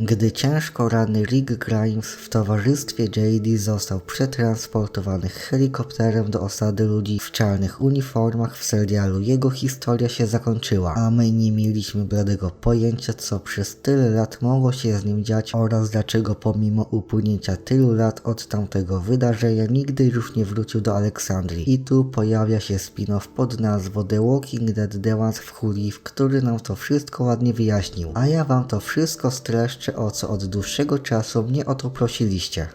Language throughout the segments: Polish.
Gdy ciężko ranny Rick Grimes w towarzystwie JD został przetransportowany helikopterem do osady ludzi w czarnych uniformach w serialu, jego historia się zakończyła, a my nie mieliśmy bladego pojęcia co przez tyle lat mogło się z nim dziać oraz dlaczego pomimo upłynięcia tylu lat od tamtego wydarzenia nigdy już nie wrócił do Aleksandrii. I tu pojawia się spin-off pod nazwą The Walking Dead The Ones w Huliv, który nam to wszystko ładnie wyjaśnił. A ja wam to wszystko streszczę o co od dłuższego czasu mnie o to prosiliście.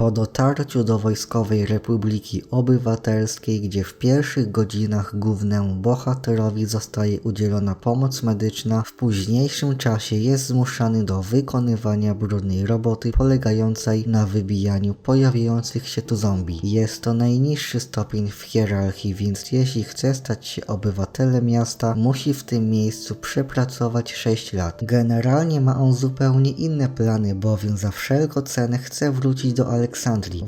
Po dotarciu do Wojskowej Republiki Obywatelskiej, gdzie w pierwszych godzinach głównemu bohaterowi zostaje udzielona pomoc medyczna, w późniejszym czasie jest zmuszany do wykonywania brudnej roboty polegającej na wybijaniu pojawiających się tu zombie. Jest to najniższy stopień w hierarchii, więc jeśli chce stać się obywatelem miasta, musi w tym miejscu przepracować 6 lat. Generalnie ma on zupełnie inne plany, bowiem za wszelką cenę chce wrócić do Aleksandrii.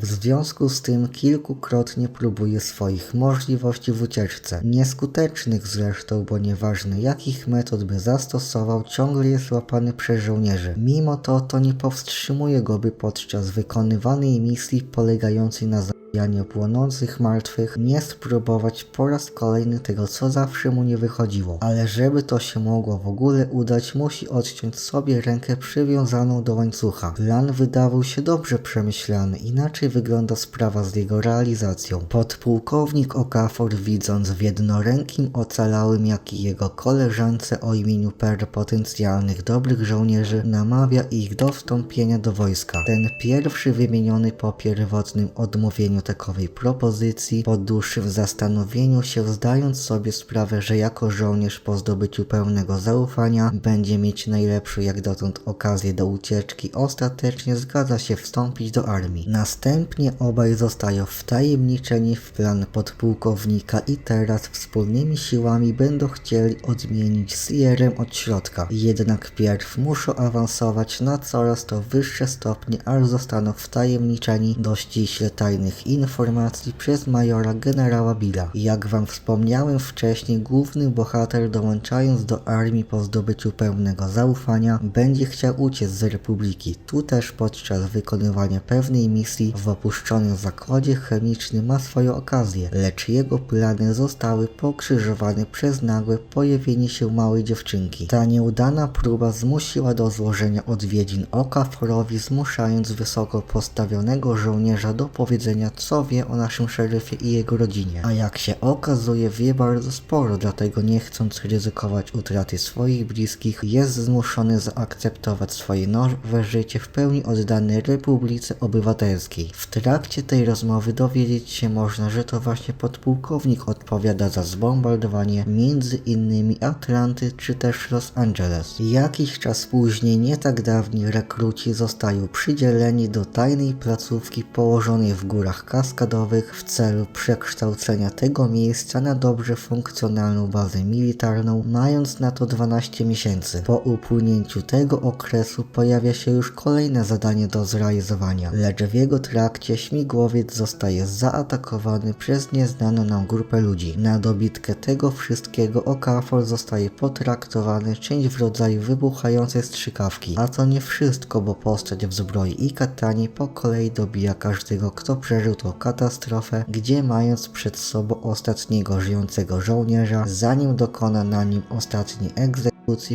W związku z tym kilkukrotnie próbuje swoich możliwości w ucieczce. Nieskutecznych zresztą, bo nieważne jakich metod by zastosował, ciągle jest łapany przez żołnierzy. Mimo to to nie powstrzymuje go, by podczas wykonywanej misji polegającej na zabijaniu płonących martwych nie spróbować po raz kolejny tego, co zawsze mu nie wychodziło. Ale żeby to się mogło w ogóle udać, musi odciąć sobie rękę przywiązaną do łańcucha. Plan wydawał się dobrze przemyślany, inaczej wygląda sprawa z jego realizacją. Podpułkownik Okafor widząc w jednorękim ocalałym jak i jego koleżance o imieniu Per potencjalnych dobrych żołnierzy namawia ich do wstąpienia do wojska. Ten pierwszy wymieniony po pierwotnym odmówieniu takowej propozycji, po dłuższym zastanowieniu się zdając sobie sprawę, że jako żołnierz po zdobyciu pełnego zaufania będzie mieć najlepszą jak dotąd okazję do ucieczki, ostatecznie zgadza się wstąpić do armii. Następnie obaj zostają wtajemniczeni w plan podpułkownika i teraz wspólnymi siłami będą chcieli odmienić Sierrem od środka. Jednak pierw muszą awansować na coraz to wyższe stopnie, aż zostaną wtajemniczeni do ściśle tajnych informacji przez majora generała Billa. Jak wam wspomniałem wcześniej, główny bohater dołączając do armii po zdobyciu pełnego zaufania będzie chciał uciec z Republiki. Tu też podczas wykonywania pewnej misji w opuszczonym zakładzie chemicznym ma swoją okazję, lecz jego plany zostały pokrzyżowane przez nagłe pojawienie się małej dziewczynki. Ta nieudana próba zmusiła do złożenia odwiedzin Okaforowi, zmuszając wysoko postawionego żołnierza do powiedzenia co wie o naszym szeryfie i jego rodzinie. A jak się okazuje wie bardzo sporo, dlatego nie chcąc ryzykować utraty swoich bliskich, jest zmuszony zaakceptować swoje nowe życie w pełni oddane Republice Obywatelskiej. W trakcie tej rozmowy dowiedzieć się można, że to właśnie podpułkownik odpowiada za zbombardowanie między innymi Atlanty czy też Los Angeles. Jakiś czas później, nie tak dawni rekruci zostają przydzieleni do tajnej placówki położonej w górach kaskadowych w celu przekształcenia tego miejsca na dobrze funkcjonalną bazę militarną, mając na to 12 miesięcy. Po upłynięciu tego okresu pojawia się już kolejne zadanie do zrealizowania, lecz w jego trakcie śmigłowiec zostaje zaatakowany przez nieznaną nam grupę ludzi. Na dobitkę tego wszystkiego Okafor zostaje potraktowany czymś w rodzaju wybuchającej strzykawki. A to nie wszystko, bo postać w zbroi i katanie po kolei dobija każdego, kto przeżył tą katastrofę, gdzie mając przed sobą ostatniego żyjącego żołnierza, zanim dokona na nim ostatni egzekucji,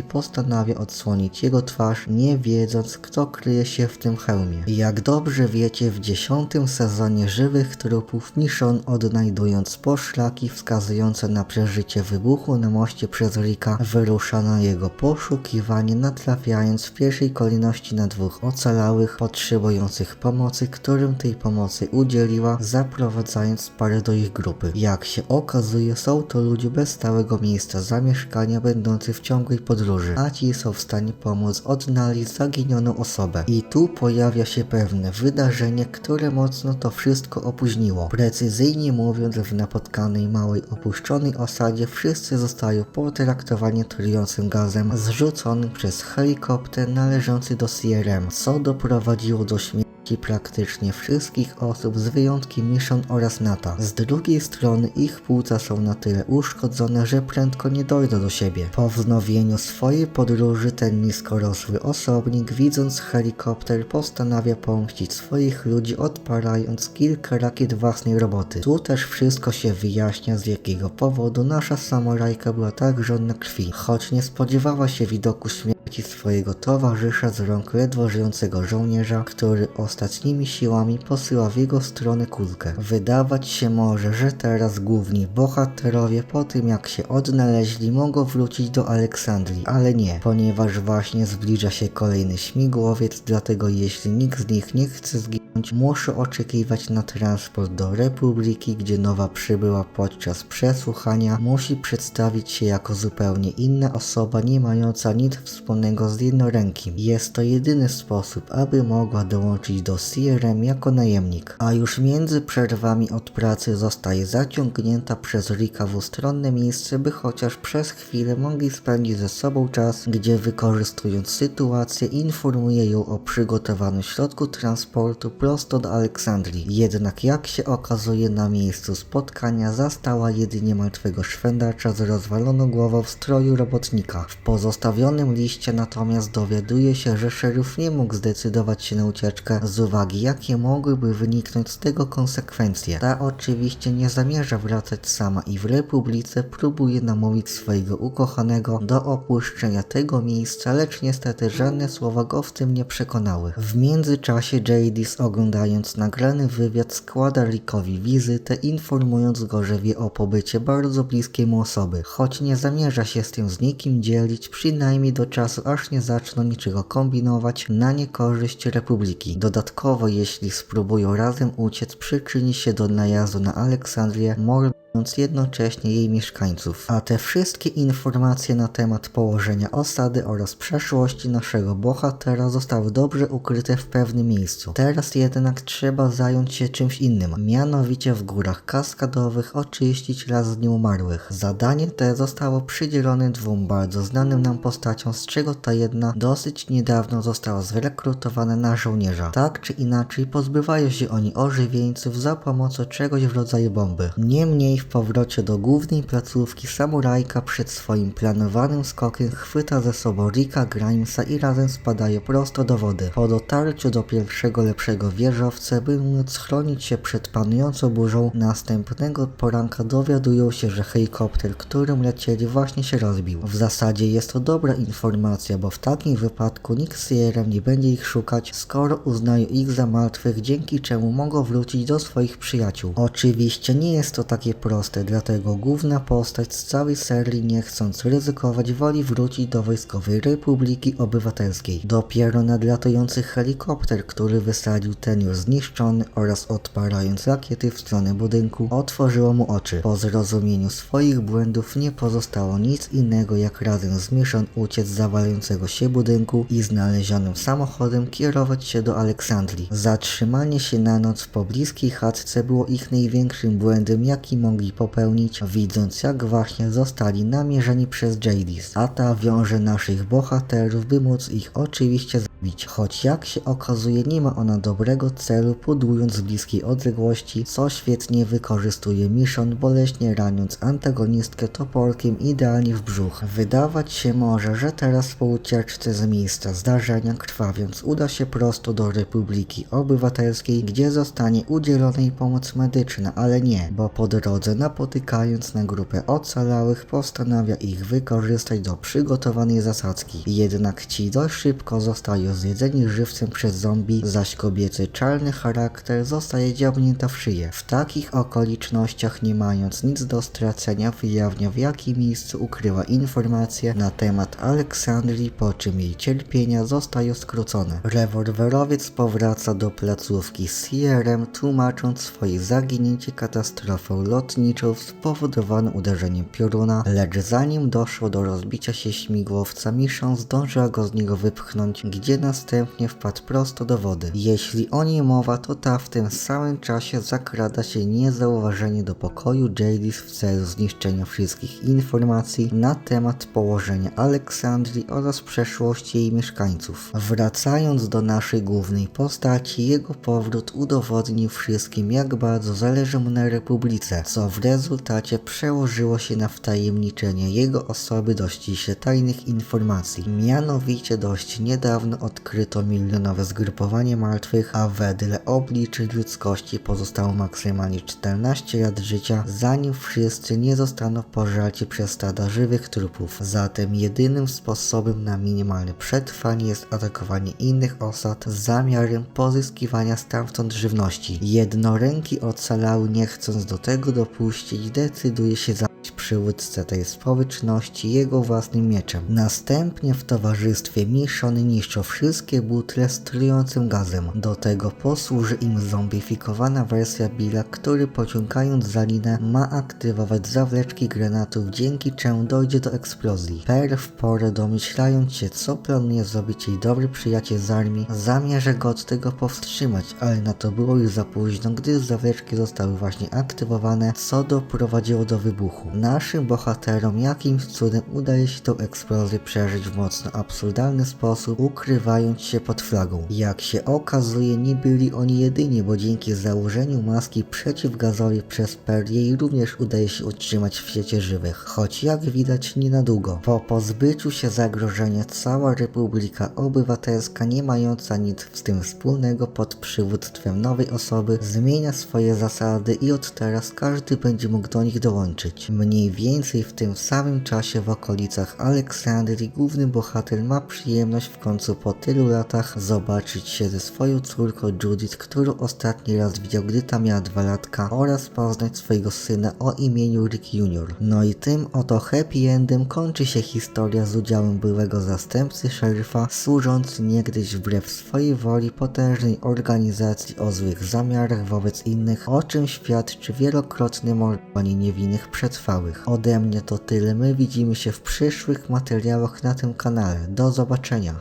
postanawia odsłonić jego twarz, nie wiedząc kto kryje się w tym hełmie. Jak dobrze wiecie, w dziesiątym sezonie Żywych Trupów Michonne odnajdując poszlaki wskazujące na przeżycie wybuchu na moście przez Rika, wyrusza na jego poszukiwanie, natrafiając w pierwszej kolejności na dwóch ocalałych, potrzebujących pomocy, którym tej pomocy udzieliła, zaprowadzając parę do ich grupy. Jak się okazuje, są to ludzie bez stałego miejsca zamieszkania, będący w ciągłej podróży, a ci są w stanie pomóc odnaleźć zaginioną osobę. I tu pojawia się pewne wydarzenie, które mocno to wszystko opóźniło. Precyzyjnie mówiąc, w napotkanej małej opuszczonej osadzie wszyscy zostają potraktowani trującym gazem zrzuconym przez helikopter należący do CRM, co doprowadziło do śmierci praktycznie wszystkich osób z wyjątkiem Mission oraz Nata. Z drugiej strony ich płuca są na tyle uszkodzone, że prędko nie dojdą do siebie. Po wznowieniu swojej podróży ten niskorosły osobnik widząc helikopter postanawia pomścić swoich ludzi odpalając kilka rakiet własnej roboty. Tu też wszystko się wyjaśnia z jakiego powodu nasza samurajka była tak żonna krwi, choć nie spodziewała się widoku śmierci swojego towarzysza z rąk ledwo żyjącego żołnierza, który ostatnimi siłami posyła w jego stronę kulkę. Wydawać się może, że teraz główni bohaterowie po tym jak się odnaleźli mogą wrócić do Aleksandrii, ale nie, ponieważ właśnie zbliża się kolejny śmigłowiec, dlatego jeśli nikt z nich nie chce zginąć, muszę oczekiwać na transport do Republiki, gdzie nowa przybyła podczas przesłuchania musi przedstawić się jako zupełnie inna osoba, nie mająca nic wspólnego z jednorękim. Jest to jedyny sposób, aby mogła dołączyć do CRM jako najemnik. A już między przerwami od pracy zostaje zaciągnięta przez Rika w ustronne miejsce, by chociaż przez chwilę mogli spędzić ze sobą czas, gdzie wykorzystując sytuację informuje ją o przygotowanym środku transportu prosto do Aleksandrii. Jednak jak się okazuje na miejscu spotkania zastała jedynie martwego szwendacza z rozwaloną głową w stroju robotnika. W pozostawionym liście natomiast dowiaduje się, że szeryf nie mógł zdecydować się na ucieczkę z uwagi jakie mogłyby wyniknąć z tego konsekwencje. Ta oczywiście nie zamierza wracać sama i w Republice próbuje namówić swojego ukochanego do opuszczenia tego miejsca, lecz niestety żadne słowa go w tym nie przekonały. W międzyczasie Jadis oglądając nagrany wywiad składa Rickowi wizytę informując go, że wie o pobycie bardzo bliskiej mu osoby, choć nie zamierza się z tym z nikim dzielić, przynajmniej do czasu aż nie zaczną niczego kombinować na niekorzyść Republiki. Dodatkowo jeśli spróbują razem uciec przyczyni się do najazdu na Aleksandrię, jednocześnie jej mieszkańców. A te wszystkie informacje na temat położenia osady oraz przeszłości naszego bohatera zostały dobrze ukryte w pewnym miejscu. Teraz jednak trzeba zająć się czymś innym, mianowicie w górach kaskadowych oczyścić raz z nieumarłych. Zadanie te zostało przydzielone dwóm bardzo znanym nam postaciom, z czego ta jedna dosyć niedawno została zrekrutowana na żołnierza. Tak czy inaczej pozbywają się oni ożywieńców za pomocą czegoś w rodzaju bomby. Niemniej w powrocie do głównej placówki samurajka przed swoim planowanym skokiem chwyta ze sobą Rika Grimesa i razem spadają prosto do wody. Po dotarciu do pierwszego lepszego wieżowca, by móc chronić się przed panującą burzą, następnego poranka dowiadują się, że helikopter, którym lecieli właśnie się rozbił. W zasadzie jest to dobra informacja, bo w takim wypadku nikt z CRM nie będzie ich szukać, skoro uznają ich za martwych, dzięki czemu mogą wrócić do swoich przyjaciół. Oczywiście nie jest to takie proste, dlatego główna postać z całej serii nie chcąc ryzykować woli wrócić do Wojskowej Republiki Obywatelskiej. Dopiero nadlatujący helikopter, który wysadził ten już zniszczony oraz odpalając rakiety w stronę budynku, otworzyło mu oczy. Po zrozumieniu swoich błędów nie pozostało nic innego jak razem z Mission uciec z zawalającego się budynku i znalezionym samochodem kierować się do Aleksandrii. Zatrzymanie się na noc w pobliskiej chatce było ich największym błędem jaki mogli popełnić, widząc jak właśnie zostali namierzeni przez Jadis, a ta wiąże naszych bohaterów, by móc ich oczywiście zabić, choć jak się okazuje nie ma ona dobrego celu, pudując z bliskiej odległości, co świetnie wykorzystuje Mission, boleśnie raniąc antagonistkę toporkiem idealnie w brzuch. Wydawać się może, że teraz po ucieczce z miejsca zdarzenia krwawiąc uda się prosto do Republiki Obywatelskiej, gdzie zostanie udzielonej pomoc medyczna, ale nie, bo po drodze napotykając na grupę ocalałych postanawia ich wykorzystać do przygotowanej zasadzki. Jednak ci dość szybko zostają zjedzeni żywcem przez zombie, zaś kobiecy czarny charakter zostaje dziabnięta w szyję. W takich okolicznościach nie mając nic do stracenia wyjawnia w jakim miejscu ukryła informacje na temat Aleksandrii, po czym jej cierpienia zostają skrócone. Rewolwerowiec powraca do placówki z CRM tłumacząc swoje zaginięcie katastrofą lotniczą lotniczą spowodowaną uderzeniem pioruna, lecz zanim doszło do rozbicia się śmigłowca, Michonne zdążyła go z niego wypchnąć, gdzie następnie wpadł prosto do wody. Jeśli o niej mowa, to ta w tym samym czasie zakrada się niezauważenie do pokoju Jadis w celu zniszczenia wszystkich informacji na temat położenia Aleksandrii oraz przeszłości jej mieszkańców. Wracając do naszej głównej postaci, jego powrót udowodnił wszystkim jak bardzo zależy mu na Republice, co w rezultacie przełożyło się na wtajemniczenie jego osoby do ściśle tajnych informacji. Mianowicie dość niedawno odkryto milionowe zgrupowanie martwych, a wedle obliczeń ludzkości pozostało maksymalnie 14 lat życia, zanim wszyscy nie zostaną pożarci przez stada żywych trupów. Zatem jedynym sposobem na minimalne przetrwanie jest atakowanie innych osad z zamiarem pozyskiwania stamtąd żywności. Jednoręki ocalały nie chcąc do tego dopuścić, decyduje się zabić przywódcę tej społeczności jego własnym mieczem. Następnie w towarzystwie Michonne niszczą wszystkie butle z trującym gazem. Do tego posłuży im zombifikowana wersja Billa, który pociągając za linę ma aktywować zawleczki granatów, dzięki czemu dojdzie do eksplozji. Per w porę domyślając się co planuje zrobić jej dobry przyjaciel z armii, zamierza go od tego powstrzymać, ale na to było już za późno, gdy zawleczki zostały właśnie aktywowane, co doprowadziło do wybuchu. Naszym bohaterom jakimś cudem udaje się tę eksplozję przeżyć w mocno absurdalny sposób, ukrywając się pod flagą. Jak się okazuje, nie byli oni jedyni, bo dzięki założeniu maski przeciwgazowej przez Per jej również udaje się utrzymać w świecie żywych, choć jak widać nie na długo. Po pozbyciu się zagrożenia cała Republika Obywatelska, nie mająca nic z tym wspólnego pod przywództwem nowej osoby, zmienia swoje zasady i od teraz każdy będzie mógł do nich dołączyć. Mniej więcej w tym samym czasie w okolicach Aleksandrii główny bohater ma przyjemność w końcu po tylu latach zobaczyć się ze swoją córką Judith, którą ostatni raz widział gdy ta miała dwa latka oraz poznać swojego syna o imieniu Rick Jr. No i tym oto happy endem kończy się historia z udziałem byłego zastępcy szeryfa służąc niegdyś wbrew swojej woli potężnej organizacji o złych zamiarach wobec innych, o czym świadczy wielokrotne mordowanie niewinnych przetrwałych. Ode mnie to tyle, my widzimy się w przyszłych materiałach na tym kanale. Do zobaczenia.